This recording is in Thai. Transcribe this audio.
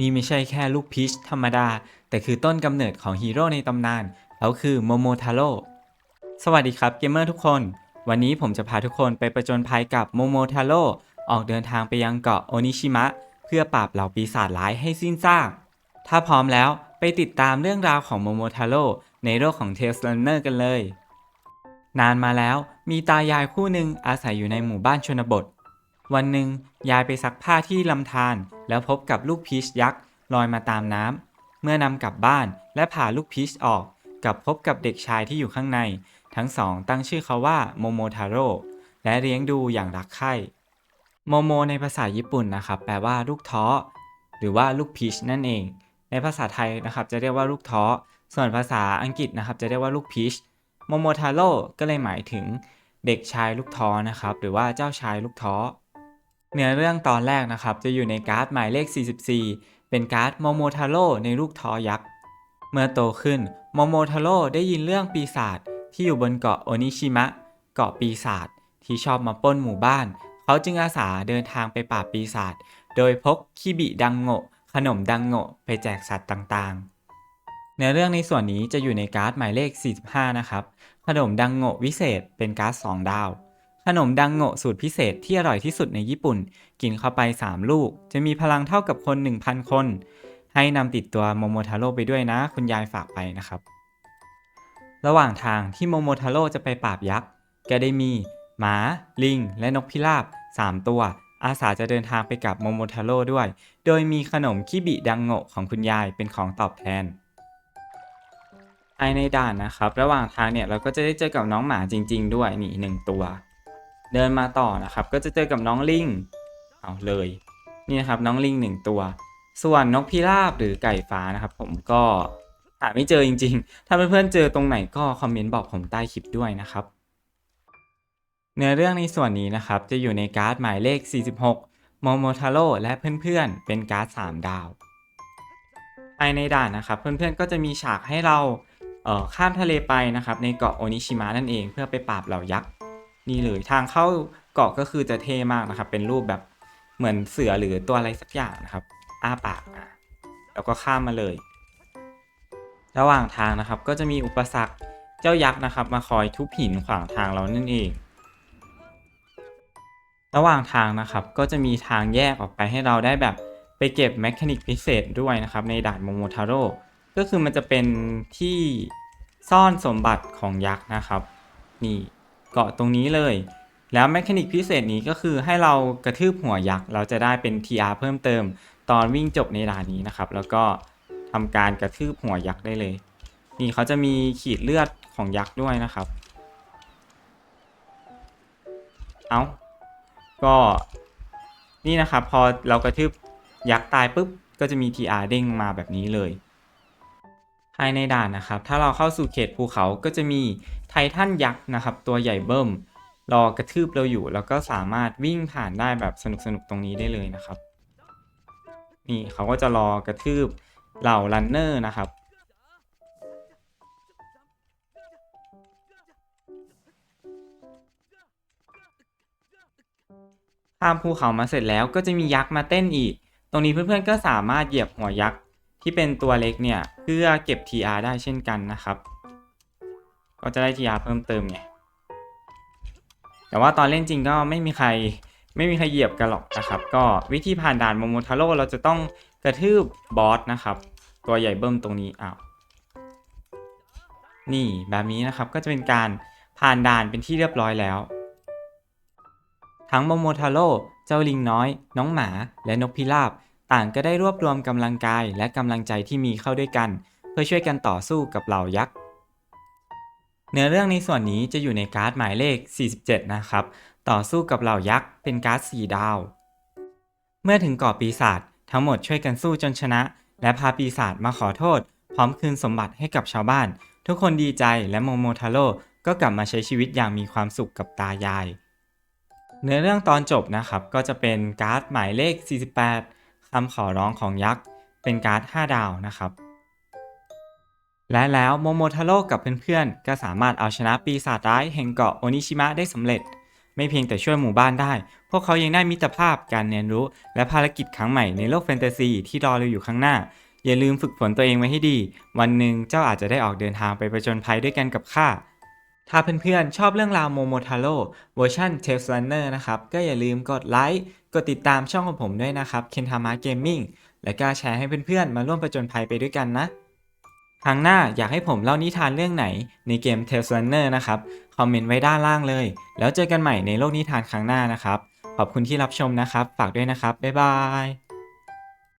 นี่ไม่ใช่แค่ลูกพีชธรรมดา แต่คือต้นกำเนิดของฮีโร่ในตำนานแล้วคือโมโมทาโร่สวัสดีครับเกมเมอร์ทุกคน วันนี้ผมจะพาทุกคนไปประจนภัยกับโมโมทาโร่ออกเดินทางไปยังเกาะโอนิชิมะ เพื่อปราบเหล่าปีศาจร้ายให้สิ้นซาก ถ้าพร้อมแล้วไปติดตามเรื่องราวของโมโมทาโร่ในโลกของเทลส r นเนอร์กันเลย นานมาแล้วมีตายายคู่หนึ่งอาศัยอยู่ในหมู่บ้านชนบท วันหนึ่งยายไปซักผ้าที่ลำธารแล้วพบกับลูกพีชยักษ์ลอยมาตามน้ำเมื่อนำกลับบ้านและผ่าลูกพีชออก กับพบกับเด็กชายที่อยู่ข้างใน ทั้งสองตั้งชื่อเขาว่าโมโมทาโร่และเลี้ยงดูอย่างรักใคร่โมโมในภาษาญี่ปุ่นนะครับแปลว่าลูกท้อ หรือว่าลูกพีชนั่นเอง ในภาษาไทยนะครับจะเรียกว่าลูกท้อ ส่วนภาษาอังกฤษนะครับจะเรียกว่าลูกพีชโมโมทาโร่ก็เลยหมายถึงเด็กชายลูกท้อนะครับหรือว่าเจ้าชายลูกท้อ เนื้อเรื่องตอนแรกนะครับจะอยู่ในการ์ดหมายเลข 44 เป็นการ์ดโมโมทาโร่ในลูกทอยักษ์ เมื่อโตขึ้นโมโมทาโร่ได้ยินเรื่องปีศาจที่อยู่บนเกาะโอนิชิมะ เกาะปีศาจที่ชอบมาป้นหมู่บ้าน เขาจึงอาสาเดินทางไปปราบปีศาจโดยพกคิบิดังโงะขนมดังโงะไปแจกสัตว์ต่างๆเนื้อเรื่องในส่วนนี้จะอยู่ในการ์ดหมายเลข 45 นะครับ ขนมดังโงะวิเศษเป็นการ์ด 2 ดาว ขนมดังโงะสูตรพิเศษที่อร่อยที่สุดในญี่ปุ่น กินเข้าไป 3 ลูก จะมีพลังเท่ากับคน 1,000 คน ให้นำติดตัวโมโมทาโร่ไปด้วยนะ คุณยายฝากไปนะครับ ระหว่างทางที่โมโมทาโร่จะไปปราบยักษ์แกได้มี หมา ลิง และนกพิราบ 3 ตัว อาสาจะเดินทางไปกับโมโมทาโร่ด้วย โดยมีขนมคิบิดังโงะของคุณยายเป็นของตอบแทนภายในด่านนะครับ ระหว่างทางเนี่ยเราก็จะได้เจอกับน้องหมาจริง ๆ ด้วยนี่หนึ่งตัว เดินมาต่อนะครับ ก็จะเจอกับน้องลิงเอาเลยนี่นะครับน้องลิงหนึ่งตัว ส่วนนกพิราบหรือไก่ฟ้านะครับ ผมก็หาไม่เจอจริง ๆ ถ้าเพื่อนๆเจอตรงไหนก็คอมเมนต์บอกผมใต้คลิปด้วยนะครับเนื้อเรื่องในส่วนนี้นะครับ จะอยู่ในการ์ดหมายเลข 46 โมโมทาโร่และเพื่อนๆ เป็นการ์ด 3 ดาว ภายในด่านนะครับ เพื่อนๆ ก็จะมีฉากให้เราเข้ามทะเลไปนะครับ ในเกาะโอนิชิมะนั่นเองเพื่อไปปราบเหล่ายักษ์ นี่เลยทางเข้าเกาะก็คือจะเท่มากนะครับ เป็นรูปแบบเหมือนเสือหรือตัวอะไรสักอย่างนะครับ อ้าปากอะแล้วก็ข้ามมาเลย ระหว่างทางนะครับก็จะมีอุปสรรคเจ้ายักษ์นะครับ มาคอยทุบหินขวางทางเรานั่นเอง ระหว่างทางนะครับก็จะมีทางแยกออกไปให้เราได้แบบไปเก็บแมคานิกพิเศษด้วยนะครับ ในด่านโมโมทาโร่ก็คือมันจะเป็นที่ซ่อนสมบัติของยักษ์นะครับ นี่ เกาะตรงนี้เลย แล้วแมคานิกพิเศษนี้ก็คือให้เรากระทืบหัวยักษ์เราจะได้เป็น TR เพิ่มเติม ตอนวิ่งจบในด่านนี้นะครับ แล้วก็ทำการกระทืบหัวยักษ์ได้เลย นี่เขาจะมีขีดเลือดของยักษ์ด้วยนะครับ เอาก็นี่นะครับ พอเรากระทืบยักษ์ตายปุ๊บก็จะมี TR เด้งมาแบบนี้เลย ภายในด่านนะครับ ถ้าเราเข้าสู่เขตภูเขาก็จะมีไททันยักษ์นะครับ ตัวใหญ่เบิ่มรอกระทืบเราอยู่ แล้วก็สามารถวิ่งผ่านได้แบบสนุกๆตรงนี้ได้เลยนะครับ นี่เขาก็จะรอกระทืบเหล่ารันเนอร์นะครับข้ามภูเขามาเสร็จแล้วก็จะมียักษ์มาเต้นอีก ตรงนี้เพื่อนๆก็สามารถเหยียบหัวยักษ์ ที่เป็นตัวเล็กเนี่ยเพื่อเก็บ TR ได้เช่นกันนะครับ ก็จะได้ TR เพิ่มเติมไงแต่ว่าตอนเล่นจริงก็ไม่มีใครไม่มีใครเหยียบกันหรอกนะครับ ก็วิธีผ่านด่านโมโมทาโร่เราจะต้องกระทืบบอสนะครับ ตัวใหญ่เบิ้มตรงนี้อ้าวนี่แบบนี้นะครับก็จะเป็นการผ่านด่านเป็นที่เรียบร้อยแล้ว ทั้งโมโมทาโร่เจ้าลิงน้อย น้องหมาและนกพิราบ ต่างก็ได้รวบรวมกำลังกายและกำลังใจที่มีเข้าด้วยกัน เพื่อช่วยกันต่อสู้กับเหล่ายักษ์เนื้อเรื่องในส่วนนี้จะอยู่ในการ์ดหมายเลข 47 นะครับ ต่อสู้กับเหล่ายักษ์เป็นการ์ด4ดาว เมื่อถึงเกาะปีศาจทั้งหมดช่วยกันสู้จนชนะ และพาปีศาจมาขอโทษ พร้อมคืนสมบัติให้กับชาวบ้าน ทุกคนดีใจและโมโมทาโร่ก็กลับมาใช้ชีวิตอย่างมีความสุขกับตายาย เนื้อเรื่องตอนจบนะครับก็จะเป็นการ์ดหมายเลข 48 คำขอร้องของยักษ์ เป็นการ์ด 5 ดาวนะครับ และแล้วโมโมทาโร่กับเพื่อนๆ ก็สามารถเอาชนะปีศาจร้ายแห่งเกาะโอนิชิมะได้สำเร็จ ไม่เพียงแต่ช่วยหมู่บ้านได้ พวกเขายังได้มิตรภาพการเรียนรู้ และภารกิจครั้งใหม่ในโลกแฟนตาซีที่รอเราอยู่ข้างหน้า อย่าลืมฝึกฝนตัวเองไว้ให้ดี วันหนึ่งเจ้าอาจจะได้ออกเดินทางไปประจนภัยด้วยกันกับข้า ถ้าเพื่อนๆ ชอบเรื่องราวโมโมทาโร่เวอร์ชัน t a l e s Runner นะครับ ก็อย่าลืมกดไลค์ กดติดตามช่องของผมด้วยนะครับเคนทามะเกมมิ่งและก็แชร์ให้เพื่อนๆ มาร่วมประจนภัยไปด้วยกันนะ ครั้งหน้าอยากให้ผมเล่านิทานเรื่องไหนในเกม t a l e s Runner นะครับ คอมเมนต์ไว้ด้านล่างเลย แล้วเจอกันใหม่ในโลกนิทานครั้งหน้านะครับ ขอบคุณที่รับชมนะครับ ฝากด้วยนะครับ บ๊ายบาย